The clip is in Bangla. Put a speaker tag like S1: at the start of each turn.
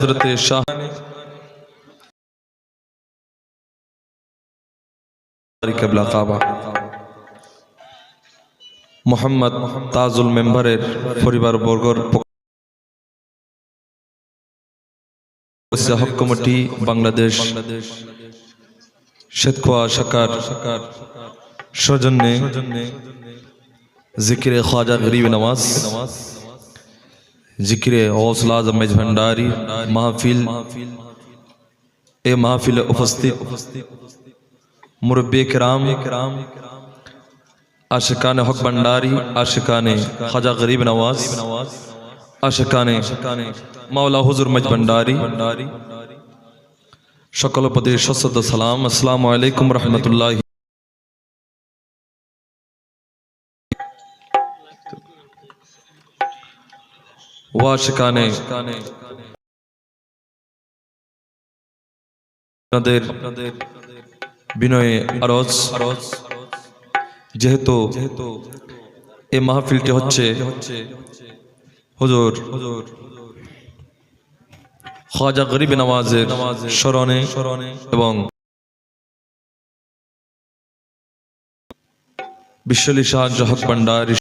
S1: হজরত শাহ মোহাম্মদ তাজুল মেম্বারের পরিবার বর্গর হক কমিটি বাংলাদেশ শেতখোয়া শাখার সৌজন্যে জিকিরে খ্বাজা গরিব নওয়াজ জিকিরে ذکر حوصلہ زمج بھنڈاری، محفل۔ اے محفل افستی مربی کرام، عاشقان حق بھنڈاری، عاشقان خجہ غریب نواز، عاشقان مولا حضور مج بھنڈاری۔ شکل و پدیش سلام۔ السلام علیکم رحمت اللہ ওয়াশিকানে আপনাদের বিনয়ে আরজ। যেহেতু এই মাহফিলটি হচ্ছে খাজা গরিব নওয়াজের স্মরণে এবং বিশ্বলি সাহায্য হক ভান্ডার